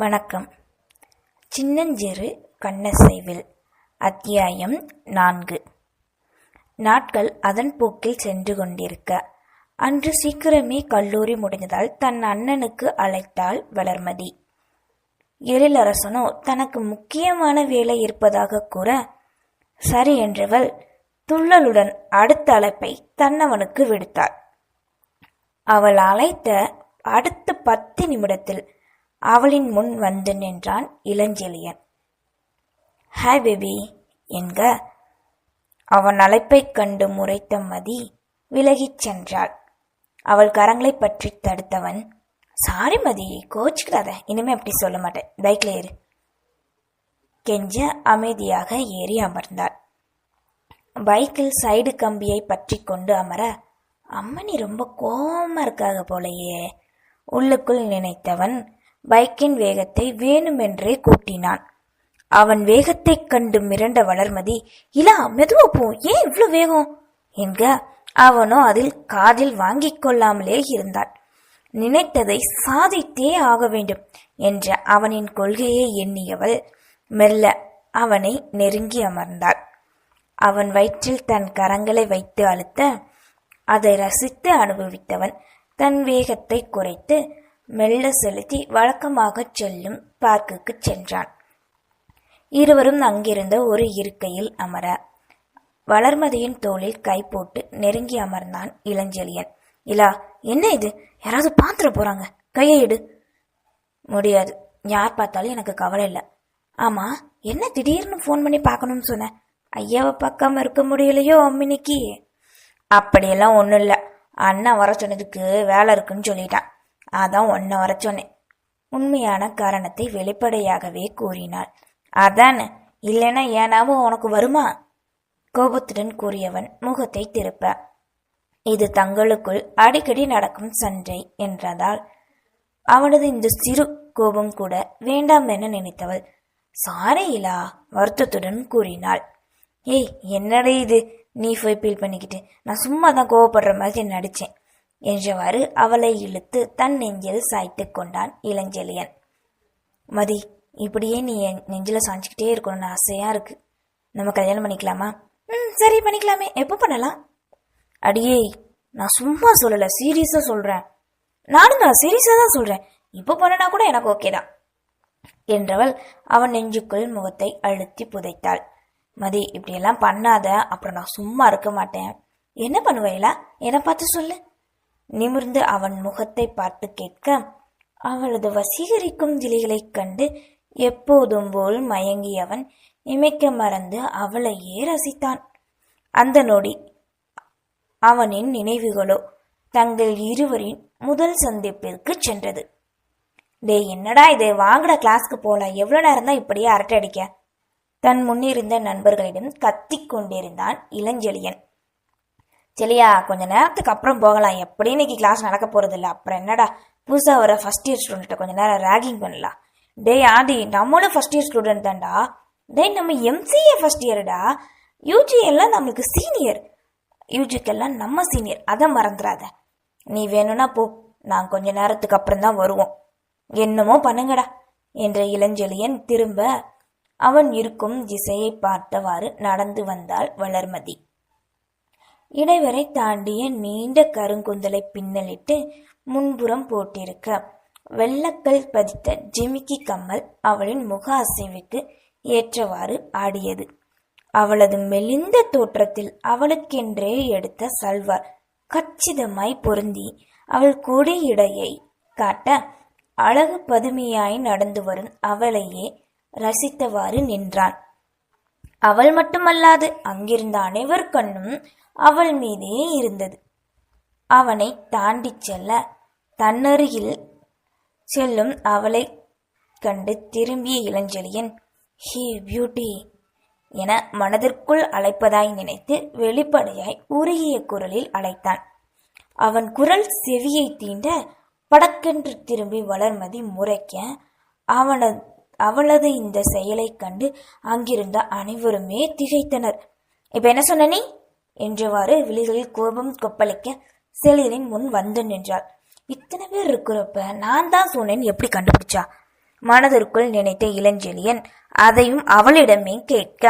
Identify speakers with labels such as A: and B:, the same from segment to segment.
A: வணக்கம். சின்னஞ்சிறு கண்ணசைவில் அத்தியாயம் நான்கு. நாட்கள் அதன் போக்கில் சென்று கொண்டிருக்க அன்று சீக்கிரமே கல்லூரி முடிந்ததால் தன் அண்ணனுக்கு அழைத்தாள் வளர்மதி. எழிலரசனோ தனக்கு முக்கியமான வேலை இருப்பதாக கூற சரி என்றவள் துள்ளலுடன் அடுத்த அழைப்பை தன்னவனுக்கு விடுத்தாள். அவள் அழைத்த அடுத்த பத்து நிமிடத்தில் அவளின் முன் வந்து நின்றான் இளஞ்செழியன். ஹாய் பேபி என்க. அவன் அழைப்பைக் கண்டு முறைத்த மதி விலகிச் சென்றாள். அவள் கரங்களை பற்றி தடுத்தவன் சாரி மதி கோச்சிக்கிறாத இனிமே அப்படி சொல்ல மாட்டேன். பைக்ல ஏறு. கெஞ்ச அமைதியாக ஏறி அமர்ந்தாள். பைக்கில் சைடு கம்பியை பற்றி கொண்டு அமர அம்மனி ரொம்ப கோபமாக இருக்காக போலயே. உள்ளுக்குள் நினைத்தவன் பைக்கின் வேகத்தை வேணுமென்றே கூட்டினான். அவன் வேகத்தைக் கண்டு மிரண்ட வளர்மதி இலா மெதுவா போ ஏன் இவ்வளோ வேகம்? என்க அவனோ அதில் காதில் வாங்கிக் கொள்ளாமலே இருந்தான் நினைத்ததை சாதித்தே ஆக வேண்டும் என்ற அவனின் கொள்கையை எண்ணியவள் மெல்ல அவனை நெருங்கி அமர்ந்தாள். அவன் வயிற்றில் தன் கரங்களை வைத்து அழுத்த அதை ரசித்து அனுபவித்தவன் தன் வேகத்தை குறைத்து மெல்ல செலுத்தி வழக்கமாகச் செல்லும் பார்க்குக்கு சென்றான். இருவரும் அங்கிருந்த ஒரு இருக்கையில் அமர வளர்மதியின் தோளில் கை போட்டு நெருங்கி அமர்ந்தான் இளஞ்செழியன். இலா என்ன இது? யாராவது பாத்திர போறாங்க? கையை எடு. முடியாது. யார் பார்த்தாலும் எனக்கு கவலை இல்லை. ஆமா? என்ன திடீர்னு ஃபோன் பண்ணி பார்க்கணும்னு சொன்ன? ஐயாவை பார்க்காம இருக்க முடியலையோ அம்மினிக்கு? அப்படியெல்லாம் ஒன்றும் இல்லை. அண்ணன் வர சொன்னதுக்கு வேலை இருக்குன்னு சொல்லிட்டான். அதான் ஒன்றை வர சொன்னேன். உண்மையான காரணத்தை வெளிப்படையாகவே கூறினாள். அதானே இல்லைன்னா ஏனாவும் உனக்கு வருமா? கோபத்துடன் கூறியவன் முகத்தை திருப்ப இது தங்களுக்குள் அடிக்கடி நடக்கும் சண்டை என்றதால் அவனது இந்த சிறு கோபம் கூட வேண்டாம் என நினைத்தவள் சாரி இலா வருத்தத்துடன் கூறினாள். ஏய் என்னடே இது? நீ போய் ஃபீல் பண்ணிக்கிட்டு. நான் சும்மா தான் கோவப்படுற மாதிரி நடிச்சேன். என்றவாறு அவளை இழுத்து தன் நெஞ்சில் சாய்த்து கொண்டான் இளஞ்செழியன். மதி இப்படியே நீ என் நெஞ்சில் சாஞ்சிக்கிட்டே இருக்கணும்னு ஆசையா இருக்கு. நம்ம கல்யாணம் பண்ணிக்கலாமா? ம் சரி பண்ணிக்கலாமே. எப்போ பண்ணலாம்? அடியே நான் சும்மா சொல்லலை. சீரியஸாக சொல்கிறேன் நானும் தான் சீரியஸாக தான் சொல்கிறேன் இப்போ பண்ணனா கூட எனக்கு ஓகே தான். என்றவள் அவன் நெஞ்சுக்குள் முகத்தை அழுத்தி புதைத்தாள். மதி இப்படியெல்லாம் பண்ணாத. அப்புறம் நான் சும்மா இருக்க மாட்டேன். என்ன பண்ணுவேலா என்னை பார்த்து சொல்லு. நிமிர்ந்து அவன் முகத்தை பார்த்து கேட்க அவளது வசீகரிக்கும் விழிகளைக் கண்டு எப்போதும் போல் மயங்கியவன் இமைக்க மறந்து அவளையே ரசித்தான். அந்த நொடி அவனின் நினைவுகளோ தங்கள் இருவரின் முதல் சந்திப்பிற்கு சென்றது. டே என்னடா இது? வாங்கட கிளாஸ்க்கு போலாம். எவ்வளோ நேரம் தான் இப்படியே அரட்டை அடிக்க? தன் முன்னிருந்த நண்பர்களிடம் கத்திக் கொண்டிருந்தான் இளஞ்செழியன். சரியா கொஞ்ச நேரத்துக்கு அப்புறம் போகலாம். எப்படி இன்னைக்கு கிளாஸ் நடக்க போறது இல்லை அப்புறம் என்னடா? புதுசாக வர ஃபர்ஸ்ட் இயர் ஸ்டூடெண்ட்டை கொஞ்ச நேரம் ரேகிங் பண்ணலாம். டேய் ஆதி நம்மளும் ஃபர்ஸ்ட் இயர் ஸ்டூடெண்ட் தான்டா. டேய் நம்ம எம்சிஏ ஃபர்ஸ்ட் இயர்டா யூஜி எல்லாம் நம்மளுக்கு சீனியர் யூஜிக்கெல்லாம் நம்ம சீனியர் அதை மறந்துடாத நீ வேணும்னா போ. நான் கொஞ்ச நேரத்துக்கு அப்புறம் தான் வருவோம். என்னமோ பண்ணுங்கடா. என்ற இளஞ்செழியன் திரும்ப அவன் இருக்கும் திசையை பார்த்தவாறு நடந்து வந்தாள் வளர்மதி. இடைவரை தாண்டிய நீண்ட கருங்குந்தலை பின்னலிட்டு முன்புறம் போட்டிருக்க. வெள்ளக்கல் பதித்த ஜிமிக்கி கம்மல் அவளின் முக அசைவுக்கு ஏற்றவாறு ஆடியது. அவளது மெலிந்த தோற்றத்தில் அவளுக்கென்றே எடுத்த சல்வார் கச்சிதமாய் பொருந்தி அவள் கொடி இடையை காட்ட அழகு பதுமையாய் நடந்து வரும் அவளையே ரசித்தவாறு நின்றான். அவள் மட்டுமல்லாது அங்கிருந்த அனைவர் கண்ணும் அவள் மீதே இருந்தது. அவனை தாண்டிச் செல்ல தன்னருகில் செல்லும் அவளை கண்டு திரும்பிய இளஞ்செழியன் ஹே பியூட்டி என மனதிற்குள் அழைப்பதாய் நினைத்து வெளிப்படையாய் உருகிய குரலில் அழைத்தான். அவன் குரல் செவியை தீண்ட படக்கென்று திரும்பி வளர்மதி முறைக்க அவனது அவளது இந்த செயலைக் கண்டு அங்கிருந்த அனைவருமே திகைத்தனர். இப்ப என்ன சொன்ன நீ? என்றவாறு விழிகளில் கோபம் கொப்பளிக்க செலியனின் முன் வந்து நின்றாள். இத்தனை பேர் இருக்கிறப்ப நான் தான் சொன்னேன் எப்படி கண்டுபிடிச்சா? மனதிற்குள் நினைத்த இளஞ்செழியன் அதையும் அவளிடமே கேட்க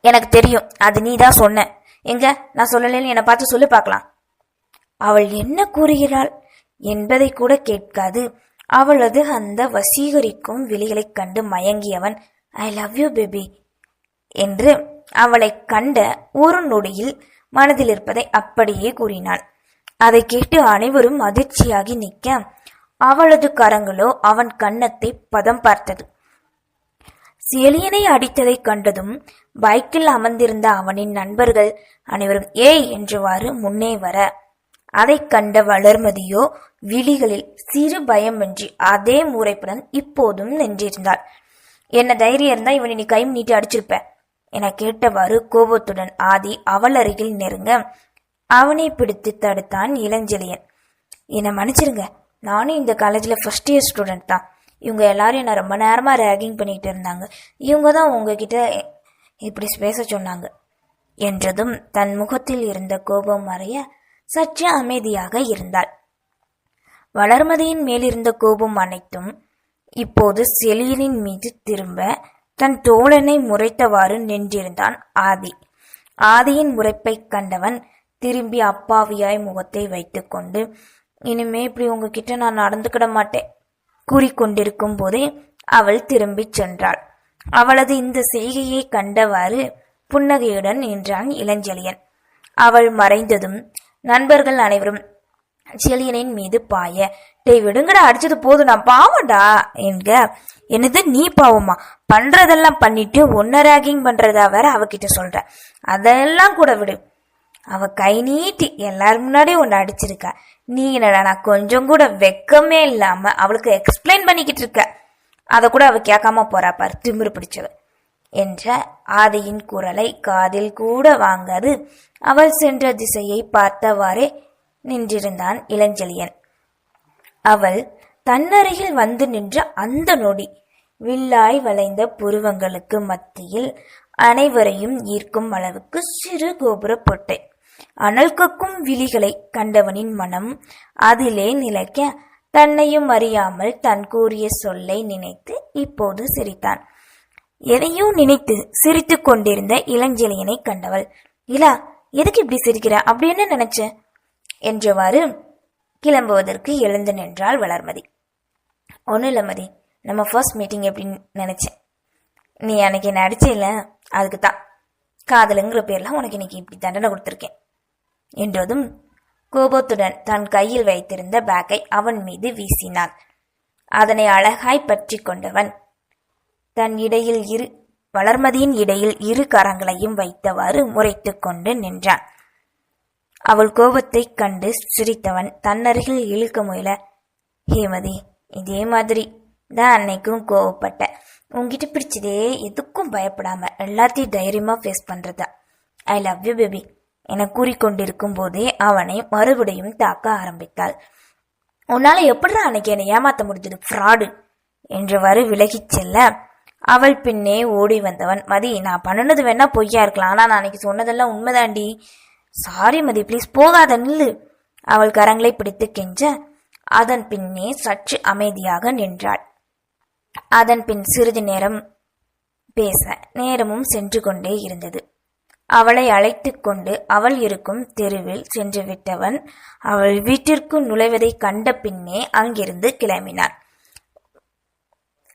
A: எனக்கு தெரியும் அது நீ தான் சொன்ன. எங்க? நான் சொல்லலைன்னு என்னை பார்த்து சொல்லி பார்க்கலாம். அவள் என்ன கூறுகிறாள்? என்பதை கூட கேட்காது. அவளது அந்த வசீகரிக்கும் விழிகளைக் கண்டு மயங்கியவன் ஐ லவ் யூ பேபி என்று அவளைக் கண்ட ஒரு நொடியில் மனதில் இருப்பதை அப்படியே கூறினான் அதை கேட்டு அனைவரும் அதிர்ச்சியாகி நிற்க அவளது கரங்களோ அவன் கன்னத்தை பதம் பார்த்தது. செலியனை அடித்ததைக் கண்டதும் பைக்கில் அமர்ந்திருந்த அவனின் நண்பர்கள் அனைவரும் ஏய் என்றவாறு முன்னே வர அதைக் கண்ட வளர்மதியோ விழிகளில் சிறு பயமின்றி அதே முறைப்புடன் இப்போதும் நின்றிருந்தாள். என்ன தைரியம் இருந்தா இவனை நீ கை நீட்டி அடிச்சிருப்ப என கேட்டவாறு கோபத்துடன் ஆதி அவள் அருகில் நெருங்க அவனை பிடித்து தடுத்தான் இளஞ்செழியன். என்னை மன்னிச்சிருங்க. நானும் இந்த காலேஜில் ஃபர்ஸ்ட் இயர் ஸ்டூடெண்ட் தான். இவங்க எல்லாரும் என்ன ரொம்ப நேரமாக ரேகிங் பண்ணிக்கிட்டு இருந்தாங்க. இவங்க தான் உங்ககிட்ட இப்படி பேச சொன்னாங்க என்றதும் தன் முகத்தில் இருந்த கோபம் மறைய சற்று அமைதியாக இருந்தாள். வளர்மதியின் மேலிருந்த கோபம் அனைத்தும் இப்போது செலியனின் மீது திரும்ப தன் தோழனை முறைத்தவாறு நின்றிருந்தான் ஆதி. ஆதியின் முறைப்பைக் கண்டவன் திரும்பி அப்பாவியாய் முகத்தை வைத்துக்கொண்டு இனிமே இப்படி உங்ககிட்ட நான் நடந்துக்கிட மாட்டேன் கூறிக்கொண்டிருக்கும் போதே அவள் திரும்பிச் சென்றாள். அவளது இந்த செய்கையை கண்டவாறு புன்னகையுடன் நின்றான் இளஞ்செழியன். அவள் மறைந்ததும் நண்பர்கள் அனைவரும் செழியனின் மீது பாய டேய் விடுங்கடா அடிச்சது போதும் நான் பாவம்டா என்க என்னது நீ பாவமா? பண்றதெல்லாம் பண்ணிட்டு ஒன்ன ரேகிங் பண்றதா வேற அவகிட்ட சொல்ற. அதெல்லாம் கூட விடு. அவ கை நீட்டி எல்லாரும் முன்னாடி உன்னை அடிச்சிருக்கா. நீ என்னடா நான் கொஞ்சம் கூட வெக்கமே இல்லாம அவளுக்கு எக்ஸ்பிளைன் பண்ணிக்கிட்டு இருக்க. அதை கூட அவ கேட்காம போறா பாரு திமிரு பிடிச்சவன் என்ற ஆதியின் குரலை காதில் கூட வாங்காது. அவள் சென்ற திசையை பார்த்தவாறே நின்றிருந்தான் இளஞ்செழியன். அவள் தன்னருகில் வந்து நின்ற அந்த நொடி வில்லாய் வளைந்த புருவங்களுக்கு மத்தியில் அனைவரையும் ஈர்க்கும் அளவுக்கு சிறு கோபுர பொட்டை. அனல் கக்கும் விழிகளை கண்டவனின் மனம் அதிலே நிலைக்க தன்னையும் அறியாமல் தன் கூறிய சொல்லை நினைத்து இப்போது சிரித்தான். எதையோ நினைத்து சிரித்து கொண்டிருந்த இளஞ்செழியனை கண்டவள் இலா எதுக்கு இப்படி சிரிக்கிற? அப்படி என்ன நினைச்ச? என்றவாறு கிளம்புவதற்கு எழுந்து நின்றாள் வளர்மதி. ஒன்றும் இல்லை மதி நம்ம ஃபர்ஸ்ட் மீட்டிங் எப்படின்னு நினச்சேன். நீ அன்னைக்கு என்ன இல்லை அதுக்கு தான். காதலுங்கிற பேரில் உனக்கு இன்னைக்கு இப்படி தண்டனை கொடுத்துருக்கேன். என்றதும் கோபத்துடன் தன் கையில் வைத்திருந்த பேக்கை அவன் மீது வீசினாள். அதனை அழகாய் பற்றி கொண்டவன் தன் இடையில் இரு வளர்மதியின் இடையில் இரு கரங்களையும் வைத்தவாறு முறைத்து கொண்டு நின்றான். அவள் கோபத்தைக் கண்டு சிரித்தவன் தன்னருகில் இழுக்க முயல. ஹேமதி இதே மாதிரி தான் அன்னைக்கும் கோவப்பட்ட. உன்கிட்ட பிடிச்சதே எதுக்கும் பயப்படாம எல்லாத்தையும் தைரியமா ஃபேஸ் பண்றதா? ஐ லவ் யூ பேபி என கூறிக்கொண்டிருக்கும் போதே அவனை மறுபடியும் தாக்க ஆரம்பித்தாள். உன்னால எப்படிதான் அன்னைக்கு என்னை ஏமாத்த முடிஞ்சது? ஃப்ராடு என்றவாறு விலகிச் செல்ல அவள் பின்னே ஓடி வந்தவன். மதி நான் பண்ணுனது வேணா பொய்யா இருக்கலாம். ஆனால் நான் அன்னைக்கு சொன்னதெல்லாம் உண்மைதாண்டி. சாரி மதி ப்ளீஸ் போகாத நில்லு. அவள் கரங்களை பிடித்து கெஞ்ச அதன் பின்னே சற்று அமைதியாக நின்றாள். அதன் பின் சிறிது நேரம் பேச நேரமும் சென்று கொண்டே இருந்தது. அவளை அழைத்து கொண்டு அவள் இருக்கும் தெருவில் சென்று விட்டவன் அவள் வீட்டிற்கு நுழைவதை கண்ட பின்னே அங்கிருந்து கிளம்பினான்.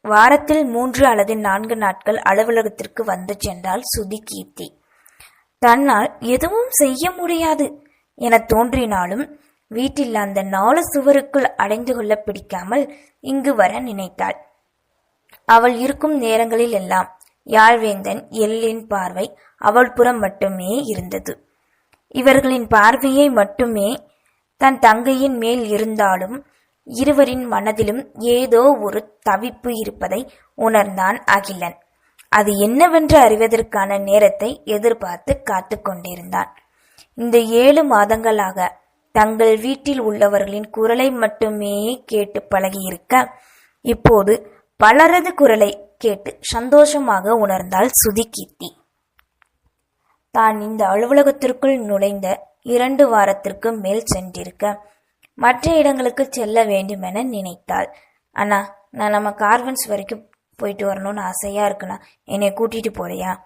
A: வாரத்தில் மூன்று அல்லது நான்கு நாட்கள் அலுவலகத்திற்கு வந்து சென்றால் சுதி கீர்த்தி. தன்னால் எதுவும் செய்ய முடியாது என தோன்றினாலும் வீட்டில் அந்த நாலு சுவருக்குள் அடைந்து கொள்ள பிடிக்காமல் இங்கு வர நினைத்தாள். அவள் இருக்கும் நேரங்களில் எல்லாம் யாழ்வேந்தன் எல்லின் பார்வை அவள் புறம் மட்டுமே இருந்தது. இவர்களின் பார்வையை மட்டுமே தன் தங்கையின் மேல் இருந்தாலும் இருவரின் மனதிலும் ஏதோ ஒரு தவிப்பு இருப்பதை உணர்ந்தான் அகிலன். அது என்னவென்று அறிவதற்கான நேரத்தை எதிர்பார்த்து காத்து கொண்டிருந்தான். இந்த ஏழு மாதங்களாக தங்கள் வீட்டில் உள்ளவர்களின் குரலை மட்டுமே கேட்டு பழகியிருக்க இப்போது பலரது குரலை கேட்டு சந்தோஷமாக உணர்ந்தாள் சுதி கீர்த்தி தான் இந்த அலுவலகத்திற்குள் நுழைந்த இரண்டு வாரத்திற்கு மேல் சென்றிருக்க மற்ற இடங்களுக்கு செல்ல வேண்டுமென நினைத்தாள். அண்ணா நான் நம்ம கார்வன்ஸ் வரைக்கும் போயிட்டு வரணும்னு ஆசையா இருக்குண்ணா. என்னை கூட்டிட்டு போறியா?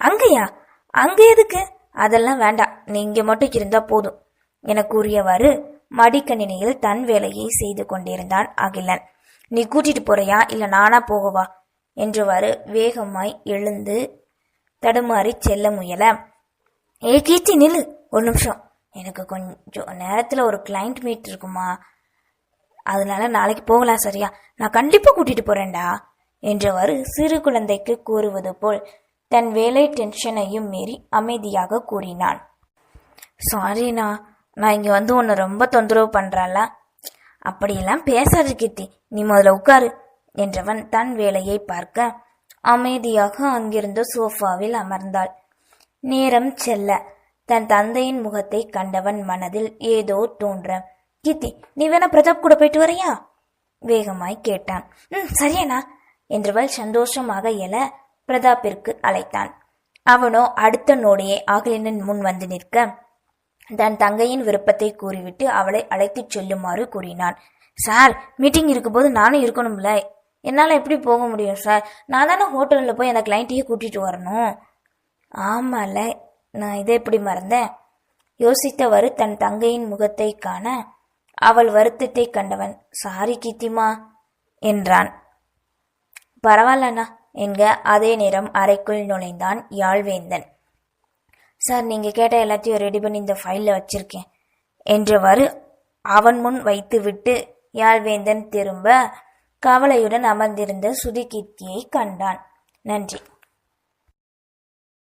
A: அங்கேயா? அங்க எதுக்கு? அதெல்லாம் வேண்டாம். நீ இங்க மட்டும் இருந்தா போதும். என கூறியவாறு மடிக்கணினியில் தன் வேலையை செய்து கொண்டிருந்தான் அகிலன். நீ கூட்டிட்டு போறியா? இல்ல நானா போகவா? என்றவாறு வேகமாய் எழுந்து தடுமாறி செல்ல முயல. ஏ கீர்த்தி நில்லு. ஒரு நிமிஷம். எனக்கு கொஞ்சம் நேரத்தில் ஒரு கிளைண்ட் மீட் இருக்குமா? அதனால நாளைக்கு போகலாம் சரியா? நான் கண்டிப்பாக கூட்டிகிட்டு போகிறேன்டா என்றவாறு சிறு குழந்தைக்கு கூறுவது போல் தன் வேலை டென்ஷனையும் மீறி அமைதியாக கூறினான். சாரிண்ணா நான் இங்கே வந்து உன்னை ரொம்ப தொந்தரவு பண்ணுறால அப்படியெல்லாம் பேசாது கீர்த்தி நீ முதல்ல உட்காரு என்றவன் தன் வேலையை பார்க்க அமைதியாக அங்கிருந்த சோஃபாவில் அமர்ந்தாள். நேரம் செல்ல தன் தந்தையின் முகத்தை கண்டவன் மனதில் ஏதோ தோன்ற கீர்த்தி நீ வேணா பிரதாப் கூட போயிட்டு வரையா? வேகமாய் கேட்டான். ம் சரியண்ணா என்றவள் சந்தோஷமாக எழ பிரதாப்பிற்கு அழைத்தான். அவனோ அடுத்த நோடியே ஆகலினன் முன் வந்து நிற்க தன் தங்கையின் விருப்பத்தை கூறிவிட்டு அவளை அழைத்துச் செல்லுமாறு கூறினான். சார் மீட்டிங் இருக்கும்போது நானும் இருக்கணும்ல. என்னால் எப்படி போக முடியும் சார்? நான் தானே ஹோட்டலில் போய் அந்த கிளைண்ட்டையே கூட்டிகிட்டு வரணும்? ஆமால நான் இதை எப்படி மறந்தேன்? யோசித்தவாறு தன் தங்கையின் முகத்தை காண அவள் வருத்தத்தை கண்டவன் சாரி கீர்த்திமா என்றான். பரவாயில்லண்ணா என்க அதே நேரம் அறைக்குள் நுழைந்தான் யாழ்வேந்தன். சார் நீங்க கேட்ட எல்லாத்தையும் ரெடி பண்ணி இந்த ஃபைல்ல வச்சிருக்கேன் என்றவாறு அவன் முன் வைத்துவிட்டு யாழ்வேந்தன் திரும்ப கவலையுடன் அமர்ந்திருந்த சுதிகீர்த்தியை கண்டான். நன்றி.